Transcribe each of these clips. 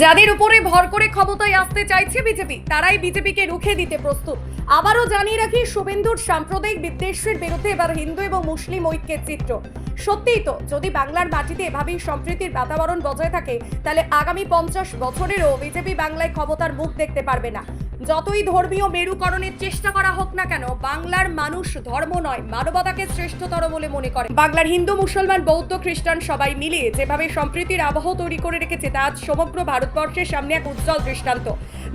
যাদের উপরে ভর করে ক্ষমতায় আসতে চাইছে বিজেপি, তারাই বিজেপিকে রুখে দিতে প্রস্তুত। আবারও জানিয়ে রাখি, শুভেন্দুর সাম্প্রদায়িক বিদ্বেষের বিরুদ্ধে এবার হিন্দু এবং মুসলিম ঐক্যের চিত্র। সত্যিই তো, যদি বাংলার মাটিতে এভাবেই সম্প্রীতির বাতাবরণ বজায় থাকে, তাহলে আগামী পঞ্চাশ বছরেরও বিজেপি বাংলায় ক্ষমতার মুখ দেখতে পারবে না। যতই ধর্মীয় মেরুকরণের চেষ্টা করা হোক না কেন, বাংলার মানুষ ধর্ম নয়, মানবতাকে শ্রেষ্ঠতর বলে মনে করে। বাংলার হিন্দু, মুসলমান, বৌদ্ধ, খ্রিস্টান সবাই মিলিয়ে যেভাবে সম্প্রীতির আবহ তৈরি করে রেখেছে, তা আজ সমগ্র ভারতবর্ষের সামনে এক উজ্জ্বল দৃষ্টান্ত।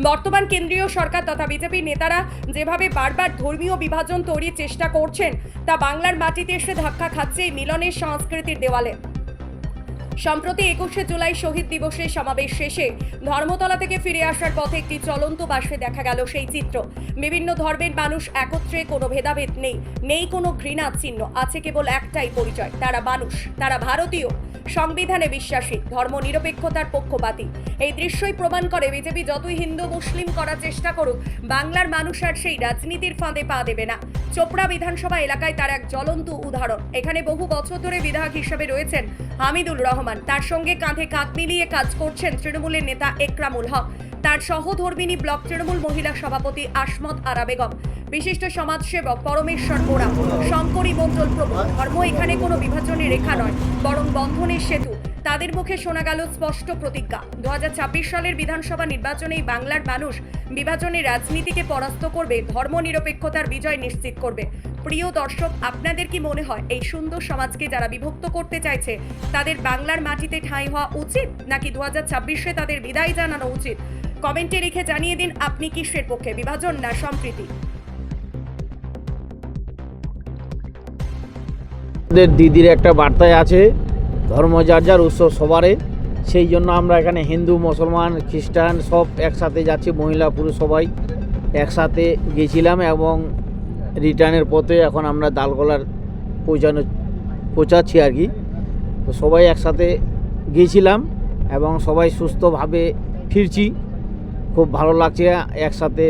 বর্তমান কেন্দ্রীয় সরকার তথা বিজেপি নেতারা যেভাবে বারবার ধর্মীয় বিভাজন তৈরির চেষ্টা করছেন, তা বাংলার মাটিতে এসে ধাক্কা খাচ্ছে এই মিলনের সংস্কৃতির দেওয়ালে। সম্প্রতি একুশে জুলাই শহীদ দিবসের সমাবেশ শেষে ধর্মতলা থেকে ফিরে আসার পথে একটি চলন্ত বাসে দেখা গেল সেই চিত্র। বিভিন্ন ধর্মের মানুষ একত্রে কোনো ভেদাভেদ নেই নেই কোনো ঘৃণা চিহ্ন আছে কেবল একটাই পরিচয়, তারা মানুষ, তারা ভারতীয়। সংবিধানে বিশ্বাসী ধর্ম নিরপেক্ষতার পক্ষপাতী। এই দৃশ্যই প্রমাণ করে বিজেপি যতই হিন্দু, মুসলিম করার চেষ্টা করুক, বাংলার মানুষ আর সেই রাজনীতির ফাঁদে পা দেবে না। চোপড়া বিধানসভা এলাকায় তার এক জ্বলন্ত উদাহরণ। এখানে বহু বছর ধরে বিধায়ক হিসেবে রয়েছেন হামিদুল রহমান। তার সঙ্গে কাঁধে কাঁধ মিলিয়ে কাজ করছেন তৃণমূলের নেতা একরামুল হক। তার সহধর্মিনী ব্লক তৃণমূল মহিলা সভাপতি আসমত আরা বেগম। বিশিষ্ট সমাজসেবক পরমেশ্বর বোরা। শঙ্করী মণ্ডল প্রমুখ। ধর্ম এখানে কোনো বিভাজনের রেখা নয়, বরং বন্ধনের সেতু। তাদের মুখে শোনা গেল স্পষ্ট প্রতিজ্ঞা। দুহাজার ছাব্বিশ সালের বিধানসভা নির্বাচনেই বাংলার মানুষ বিভাজনের রাজনীতিকে পরাস্ত করবে ধর্ম নিরপেক্ষতার বিজয় নিশ্চিত করবে। প্রিয় দর্শক, আপনাদের কি মনে হয়, এই সুন্দর সমাজকে যারা বিভক্ত করতে চাইছে, তাদের বাংলার মাটিতে ঠাঁই হওয়া উচিত, নাকি দু হাজার ছাব্বিশে তাদের বিদায় জানানো উচিত? কমেন্টে লিখে জানিয়ে দিন, আপনি কিসের পক্ষে, বিভাজন না সম্প্রীতি? দিদির একটা বার্তায় আছে ধর্ম যার যার উৎসব সবারে সেই জন্য আমরা এখানে হিন্দু, মুসলমান, খ্রিস্টান সব একসাথে যাচ্ছি, মহিলা, পুরুষ সবাই একসাথে গেছিলাম এবং রিটার্নের পথে এখন আমরা দালগোলার পৌঁছানো, পৌঁছাচ্ছি আর কি। তো সবাই একসাথে গিয়েছিলাম এবং সবাই সুস্থভাবে ফিরছি। খুব ভালো লাগছে, একসাথে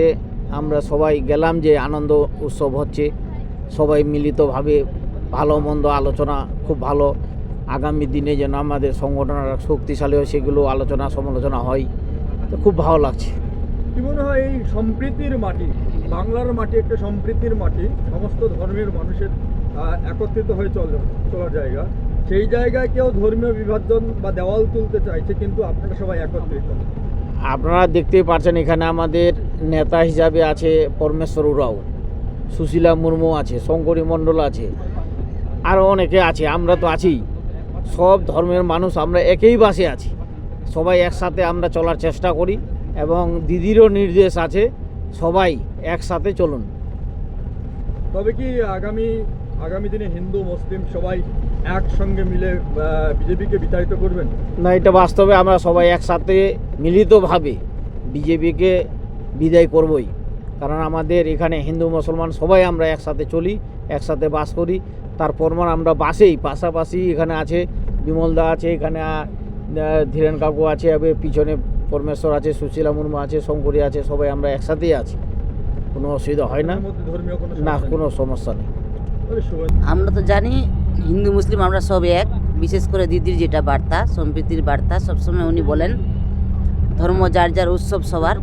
আমরা সবাই গেলাম যে আনন্দ উৎসব হচ্ছে। সবাই মিলিতভাবে ভালো মন্দ আলোচনা, খুব ভালো আগামী দিনে যেন আমাদের সংগঠন শক্তিশালী হয় সেগুলো আলোচনা সমালোচনা হয়। তো খুব ভালো লাগছে। কি মনে হয় এই সম্প্রীতির মাটি বাংলার মাটি একটা সম্প্রীতির মাটি সমস্ত ধর্মের মানুষের একত্রিত হয়ে চল চলার জায়গা। সেই জায়গায় কেউ ধর্মীয় বিভাজন বা দেওয়াল তুলতে চাইছে কিন্তু আপনারা সবাই একত্রিত। আপনারা দেখতেই পাচ্ছেন এখানে আমাদের নেতা হিসাবে আছে পরমেশ্বর উরাও সুশীলা মুর্মু আছে শঙ্করী মণ্ডল আছে আরও অনেকে আছে আমরা তো আছি। সব ধর্মের মানুষ আমরা একই বাসে আছি। সবাই একসাথে আমরা চলার চেষ্টা করি এবং দিদিরও নির্দেশ আছে সবাই একসাথে চলুন। তবে কি আগামী আগামী দিনে হিন্দু মুসলিম সবাই একসঙ্গে মিলে বিজেপিকে বিতাড়িত করবেন? না এটা বাস্তবে আমরা সবাই একসাথে মিলিতভাবে বিজেপিকে বিদায় করবই। কারণ আমাদের এখানে হিন্দু মুসলমান সবাই আমরা একসাথে চলি একসাথে বাস করি। তার প্রমাণ আমরা বাসেই পাশাপাশি এখানে আছে বিমলদা আছে এখানে ধীরেন কাকু আছে এবার পিছনে পরমেশ্বর আছে সুশীলা মুর্মু আছে শঙ্করী আছে সবাই আমরা একসাথেই আছি। কোনো অসুবিধা হয় না। না কোনো সমস্যা নেই। আমরা তো জানি হিন্দু মুসলিম আমরা সব এক। বিশেষ করে দিদির যেটা বার্তা সম্প্রীতির বার্তা সবসময় উনি বলেন ধর্ম যার যার উৎসব সবার।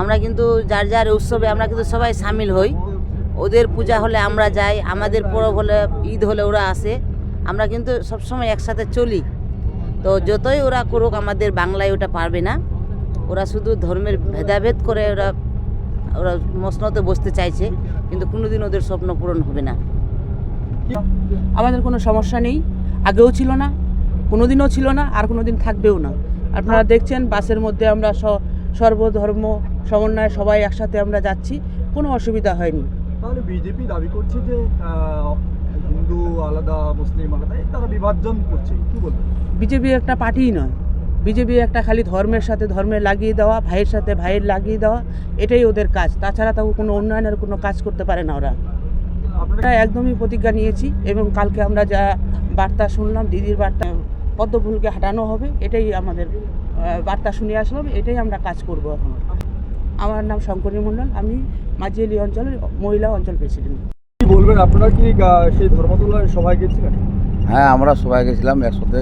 আমরা কিন্তু যার যার উৎসবে আমরা কিন্তু সবাই সামিল হই। ওদের পূজা হলে আমরা যাই, আমাদের পরব হলে ঈদ হলে ওরা আসে। আমরা কিন্তু সবসময় একসাথে চলি। তো যতই ওরা করুক, আমাদের বাংলায় ওটা পারবে না। ওরা শুধু ধর্মের ভেদাভেদ করে ওরা ওরা মসনতে বসতে চাইছে, কিন্তু কোনোদিন ওদের স্বপ্ন পূরণ হবে না। আমাদের কোনো সমস্যা নেই। আগেও ছিল না, কোনোদিনও ছিল না, আর কোনো দিন থাকবেও না। আপনারা দেখছেন, বাসের মধ্যে আমরা সর্বধর্ম সমন্বয়ে সবাই একসাথে আমরা যাচ্ছি। কোনো অসুবিধা হয়নি। তাহলে বিজেপি দাবি করছে যে হিন্দু আলাদা মুসলিম আলাদা তারা বিভাজন করছে কি বলবেন? বিজেপি একটা পার্টিই নয়। বিজেপি একটা খালি ধর্মের সাথে ধর্মে লাগিয়ে দেওয়া ভাইয়ের সাথে ভাইয়ের লাগিয়ে দেওয়া এটাই ওদের কাজ। তাছাড়া তাও কোনো উন্নয়নের কোনো কাজ করতে পারে না ওরা। আমরা একদমই প্রতিজ্ঞা নিয়েছি এবং কালকে আমরা যা বার্তা শুনলাম দিদির বার্তা পদ্মফুলকে হাঁটানো হবে এটাই আমাদের বার্তা শুনে আসলাম এটাই আমরা কাজ করব এখন। আমার নাম শঙ্করী মণ্ডল। আমি মাঝিয়ালি অঞ্চলের মহিলা অঞ্চল প্রেসিডেন্ট। কি বলবেন আপনারা কি সেই ধর্মতলায় সবাই গেছিলেন? হ্যাঁ আমরা সবাই গেছিলাম একসাথে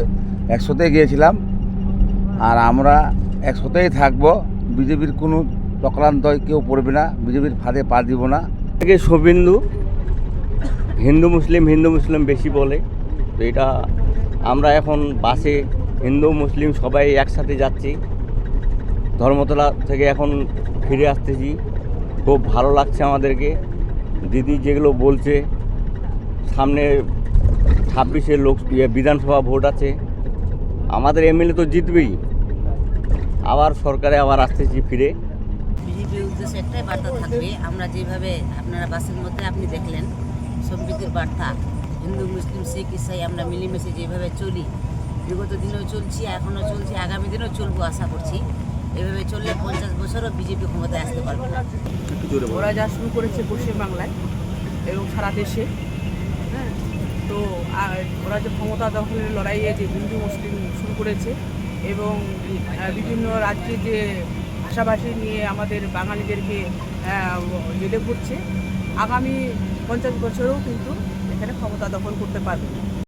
একসাথে গিয়েছিলাম। আর আমরা একসাথেই থাকব। বিজেপির কোনো চক্রান্তয় কেউ পড়বে না বিজেপির ফাঁদে পা দিব না। থেকে শুভেন্দু হিন্দু মুসলিম হিন্দু মুসলিম বেশি বলে। তো এটা আমরা এখন বাসে হিন্দু মুসলিম সবাই একসাথে যাচ্ছি। ধর্মতলা থেকে এখন ফিরে আসতেছি। খুব ভালো লাগছে আমাদেরকে। দিদি যেগুলো বলছে, সামনে ছাব্বিশে লোক ইয়ে বিধানসভা ভোট আছে। আমাদের এমএলএ তো জিতবেই। আবার সরকারে আবার আসতেছি ফিরে। বিজেপির উদ্দেশ্যে একটাই বার্তা থাকবে, আমরা যেভাবে আপনারা বাসের মধ্যে আপনি দেখলেন, সম্প্রীতির বার্তা, হিন্দু, মুসলিম, শিখ, ইসাই, আমরা মিলেমিশে যেভাবে চলি, বিগত দিনেও চলছি, এখনও চলছি, আগামী দিনেও চলবো আশা করছি। এভাবে চললে পঞ্চাশ বছরও বিজেপি ক্ষমতায় আসতে পারবে না। ওরা যা শুরু করেছে পশ্চিমবাংলায় এবং সারা দেশে হ্যাঁ? তো আর ওরা যে ক্ষমতা দখলের লড়াইয়ে যে হিন্দু মুসলিম শুরু করেছে এবং বিভিন্ন রাজ্যে যে ভাষাভাষী নিয়ে আমাদের বাঙালিদেরকে জেলে করছে আগামী পঞ্চাশ বছরেও কিন্তু এখানে ক্ষমতা দখল করতে পারবে না।